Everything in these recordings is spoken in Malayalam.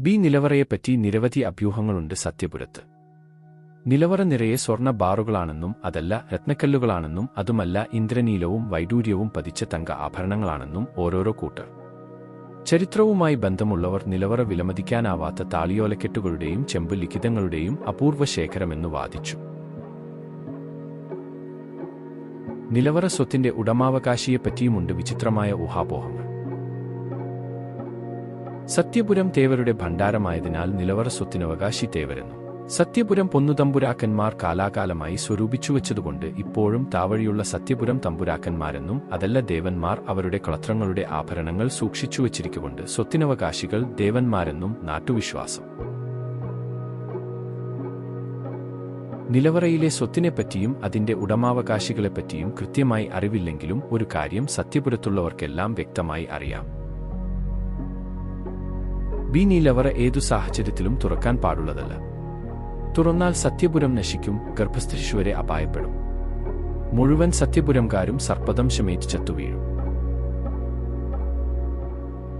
ബി നിലവറയെപ്പറ്റി നിരവധി അഭ്യൂഹങ്ങളുണ്ട് സത്യപുരത്ത്. നിലവറ നിറയെ സ്വർണ ബാറുകളാണെന്നും അതല്ല രത്നക്കല്ലുകളാണെന്നും അതുമല്ല ഇന്ദ്രനീലവും വൈഡൂര്യവും പതിച്ച തങ്ക ആഭരണങ്ങളാണെന്നും ഓരോരോ കൂട്ടർ. ചരിത്രവുമായി ബന്ധമുള്ളവർ നിലവറ വിലമതിക്കാനാവാത്ത താളിയോലക്കെട്ടുകളുടെയും ചെമ്പ് ലിഖിതങ്ങളുടെയും അപൂർവ ശേഖരമെന്നു വാദിച്ചു. നിലവറ സ്വത്തിന്റെ ഉടമാവകാശിയെപ്പറ്റിയുമുണ്ട് വിചിത്രമായ ഊഹാപോഹങ്ങൾ. സത്യപുരം തേവരുടെ ഭണ്ഡാരമായതിനാൽ നിലവറ സ്വത്തിനവകാശി തേവരുന്നു. സത്യപുരം പൊന്നുതമ്പുരാക്കന്മാർ കാലാകാലമായി സ്വരൂപിച്ചുവെച്ചതുകൊണ്ട് ഇപ്പോഴും താവഴിയുള്ള സത്യപുരം തമ്പുരാക്കന്മാരെന്നും അതല്ല ദേവന്മാർ അവരുടെ കളത്രങ്ങളുടെ ആഭരണങ്ങൾ സൂക്ഷിച്ചുവച്ചിരിക്കുകൊണ്ട് സ്വത്തിനവകാശികൾ ദേവന്മാരെന്നും നാട്ടുവിശ്വാസം. നിലവറയിലെ സ്വത്തിനെപ്പറ്റിയും അതിന്റെ ഉടമാവകാശികളെപ്പറ്റിയും കൃത്യമായി അറിവില്ലെങ്കിലും ഒരു കാര്യം സത്യപുരത്തുള്ളവർക്കെല്ലാം വ്യക്തമായി അറിയാം. ബി നിലവറ ഏതു സാഹചര്യത്തിലും തുറക്കാൻ പാടുള്ളതല്ല. തുറന്നാൽ സത്യപുരം നശിക്കും ഗർഭസ്ഥിശുവരെ അപായപ്പെടും. മുഴുവൻ സത്യപുരംകാരും സർപ്പദംശമേറ്റ് ചത്തുവീഴും.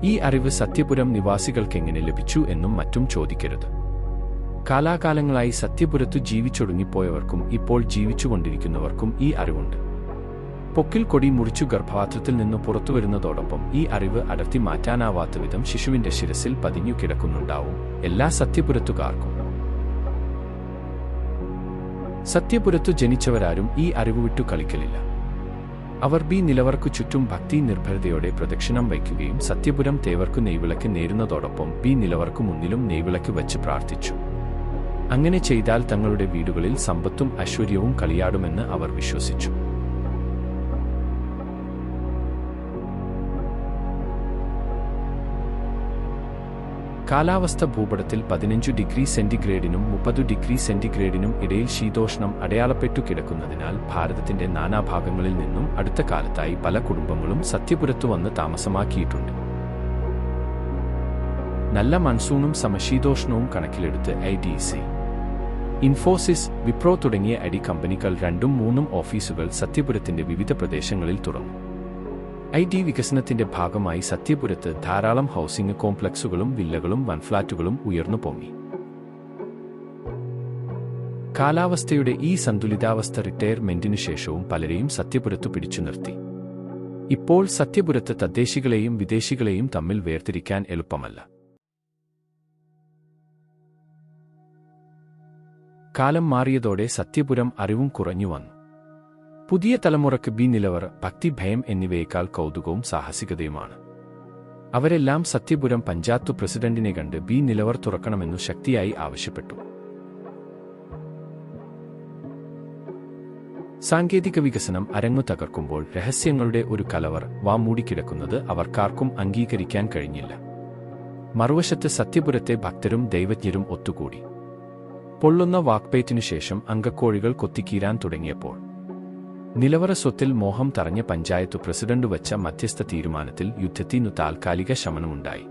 ഈ അറിവ് സത്യപുരം നിവാസികൾക്കെങ്ങനെ ലഭിച്ചു എന്നും മറ്റും ചോദിക്കരുത്. കാലാകാലങ്ങളായി സത്യപുരത്തു ജീവിച്ചൊടുങ്ങിപ്പോയവർക്കും ഇപ്പോൾ ജീവിച്ചുകൊണ്ടിരിക്കുന്നവർക്കും ഈ അറിവുണ്ട്. പൊക്കിൽ കൊടി മുറിച്ചു ഗർഭപാത്രത്തിൽ നിന്ന് പുറത്തുവരുന്നതോടൊപ്പം ഈ അറിവ് അടർത്തി മാറ്റാനാവാത്ത വിധം ശിശുവിന്റെ ശിരസിൽ പതിഞ്ഞു കിടക്കുന്നുണ്ടാവും. എല്ലാ സത്യപുരത്തുകാർക്കും. സത്യപുരത്തു ജനിച്ചവരാരും ഈ അറിവ് വിട്ടു കളിക്കലില്ല. അവർ ബി നിലവർക്കു ചുറ്റും ഭക്തി നിർഭരതയോടെ പ്രദക്ഷിണം വയ്ക്കുകയും സത്യപുരം തേവർക്കു നെയ്വിളക്ക് നേരുന്നതോടൊപ്പം ബി നിലവർക്കു മുന്നിലും നെയ്വിളക്ക് വച്ച് പ്രാർത്ഥിച്ചു. അങ്ങനെ ചെയ്താൽ തങ്ങളുടെ വീടുകളിൽ സമ്പത്തും ഐശ്വര്യവും കളിയാടുമെന്ന് അവർ വിശ്വസിച്ചു. കാലാവസ്ഥ ഭൂപടത്തിൽ പതിനഞ്ചു ഡിഗ്രി സെന്റിഗ്രേഡിനും മുപ്പതു ഡിഗ്രി സെന്റിഗ്രേഡിനും ഇടയിൽ ശീതോഷ്ണം അടയാളപ്പെട്ടു കിടക്കുന്നതിനാൽ ഭാരതത്തിന്റെ നാനാഭാഗങ്ങളിൽ നിന്നും അടുത്ത കാലത്തായി പല കുടുംബങ്ങളും സത്യപുരത്തു വന്ന് താമസമാക്കിയിട്ടുണ്ട്. നല്ല മൺസൂണും സമശീതോഷ്ണവും കണക്കിലെടുത്ത് I D C. Infosys Wipro തുടങ്ങിയ അടി കമ്പനികൾ രണ്ടും മൂന്നും ഓഫീസുകൾ സത്യപുരത്തിന്റെ വിവിധ പ്രദേശങ്ങളിൽ തുറന്നു. ഐ ടി വികസനത്തിന്റെ ഭാഗമായി സത്യപുരത്ത് ധാരാളം ഹൗസിംഗ് കോംപ്ലക്സുകളും വില്ലകളും വൺഫ്ലാറ്റുകളും ഉയർന്നു പൊങ്ങി. കാലാവസ്ഥയുടെ ഈ സന്തുലിതാവസ്ഥ റിട്ടയർമെന്റിനു ശേഷവും പലരെയും സത്യപുരത്ത് പിടിച്ചു നിർത്തി. ഇപ്പോൾ സത്യപുരത്ത് തദ്ദേശികളെയും വിദേശികളെയും തമ്മിൽ വേർതിരിക്കാൻ എളുപ്പമല്ല. കാലം മാറിയതോടെ സത്യപുരം അറിവും കുറഞ്ഞു വന്നു. പുതിയ തലമുറയ്ക്ക് ബി നിലവർ ഭക്തി ഭയം എന്നിവയേക്കാൾ കൗതുകവും സാഹസികതയുമാണ്. അവരെല്ലാം സത്യപുരം പഞ്ചായത്ത് പ്രസിഡന്റിനെ കണ്ട് ബി നിലവർ തുറക്കണമെന്നു ശക്തിയായി ആവശ്യപ്പെട്ടു. സാങ്കേതിക വികസനം അരങ്ങു തകർക്കുമ്പോൾ രഹസ്യങ്ങളുടെ ഒരു കലവർ വാമൂടിക്കിടക്കുന്നത് അവർക്കാർക്കും അംഗീകരിക്കാൻ കഴിഞ്ഞില്ല. മറുവശത്ത് സത്യപുരത്തെ ഭക്തരും ദൈവജ്ഞരും ഒത്തുകൂടി. പൊള്ളുന്ന വാക്പേറ്റിനു ശേഷം അങ്കക്കോഴികൾ കൊത്തിക്കീരാൻ തുടങ്ങിയപ്പോൾ നിലവറ സ്വത്തിൽ മോഹം തറഞ്ഞ പഞ്ചായത്ത് പ്രസിഡന്റ് വച്ച മധ്യസ്ഥ തീരുമാനത്തിൽ യുദ്ധത്തിനു താൽക്കാലിക ശമനമുണ്ടായി.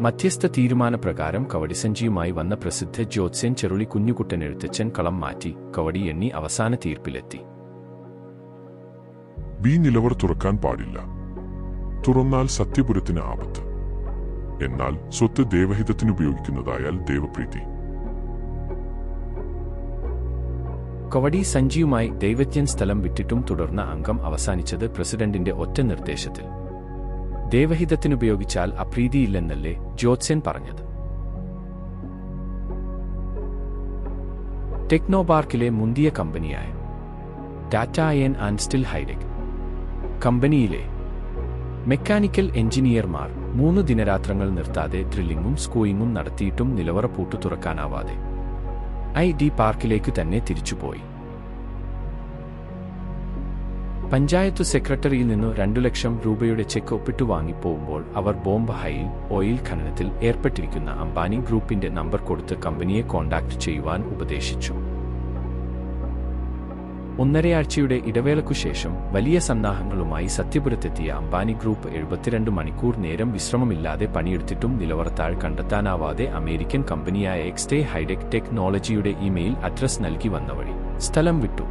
മധ്യസ്ഥ തീരുമാനപ്രകാരം കവടിസഞ്ചിയുമായി വന്ന പ്രസിദ്ധ ജ്യോത്സ്യൻ ചെറുളി കുഞ്ഞുകുട്ടൻ എഴുത്തച്ഛൻ കളം മാറ്റി കവടി എണ്ണി അവസാന തീർപ്പിലെത്തി. ബി നിലവർ തുറക്കാൻ പാടില്ല. തുറന്നാൽ സത്യപുരത്തിന് ആപത്ത്. എന്നാൽ സ്വത്ത് ദേവഹിതത്തിന് ഉപയോഗിക്കുന്നതായാൽ ദേവപ്രീതി. കവടി സഞ്ജിയുമായി ദൈവജ്ഞൻ സ്ഥലം വിട്ടിട്ടും തുടർന്ന അംഗം അവസാനിച്ചത് പ്രസിഡന്റിന്റെ ഒറ്റ നിർദ്ദേശത്തിൽ. ദേവഹിതത്തിനുപയോഗിച്ചാൽ അപ്രീതിയില്ലെന്നല്ലേ ജ്യോത്സ്യൻ പറഞ്ഞത്. ടെക്നോപാർക്കിലെ മുന്തിയ കമ്പനിയായ Tata N and still hitech കമ്പനിയിലെ മെക്കാനിക്കൽ എഞ്ചിനീയർമാർ മൂന്ന് ദിനരാത്രങ്ങൾ നിർത്താതെ ഡ്രില്ലിങ്ങും സ്കൂയിങ്ങും നടത്തിയിട്ടും നിലവറ പൂട്ടു തുറക്കാനാവാതെ ഐ ഡി പാർക്കിലേക്ക് തന്നെ തിരിച്ചുപോയി. പഞ്ചായത്ത് സെക്രട്ടറിയിൽ നിന്നു രണ്ടു ലക്ഷം രൂപയുടെ ചെക്ക് ഒപ്പിട്ടു വാങ്ങിപ്പോകുമ്പോൾ അവർ ബോംബ് ഹൈയിൽ ഓയിൽ ഖനനത്തിൽ ഏർപ്പെട്ടിരിക്കുന്ന അംബാനി ഗ്രൂപ്പിന്റെ നമ്പർ കൊടുത്ത് കമ്പനിയെ കോൺടാക്ട് ചെയ്യുവാൻ ഉപദേശിച്ചു. ഒന്നരയാഴ്ചയുടെ ഇടവേളയ്ക്കു ശേഷം വലിയ സന്നാഹങ്ങളുമായി സത്യപുരത്തെത്തിയ അംബാനി ഗ്രൂപ്പ് എഴുപത്തിരണ്ട് മണിക്കൂർ നേരം വിശ്രമമില്ലാതെ പണിയെടുത്തിട്ടും നിലവർത്താൾ കണ്ടെത്താനാവാതെ അമേരിക്കൻ കമ്പനിയായ എക്സ്റ്റേ ഹൈടെക് ടെക്നോളജിയുടെ ഇമെയിൽ അഡ്രസ് നൽകി വന്ന വഴി സ്ഥലം വിട്ടു.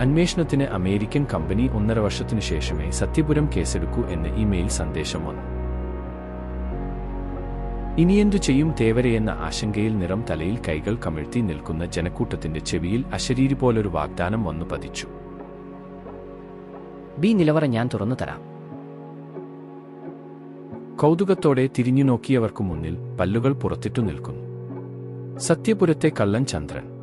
അന്വേഷണത്തിന് അമേരിക്കൻ കമ്പനി ഒന്നര വർഷത്തിനു ശേഷമേ സത്യപുരം കേസെടുക്കൂ എന്ന് ഇമെയിൽ സന്ദേശം വന്നു. ഇനിയെന്തു ചെയ്യും തേവരെയെന്ന ആശങ്കയിൽ നിറം തലയിൽ കൈകൾ കമിഴ്ത്തി നിൽക്കുന്ന ജനക്കൂട്ടത്തിന്റെ ചെവിയിൽ അശരീരി പോലൊരു വാഗ്ദാനം വന്നു പതിച്ചു. ബി നിലവറ ഞാൻ തുറന്നു തരാം. കൗതുകത്തോടെ തിരിഞ്ഞു നോക്കിയവർക്കു മുന്നിൽ പല്ലുകൾ പുറത്തിട്ടു നിൽക്കുന്നു. സത്യപുരത്തെ കള്ളൻ ചന്ദ്രൻ.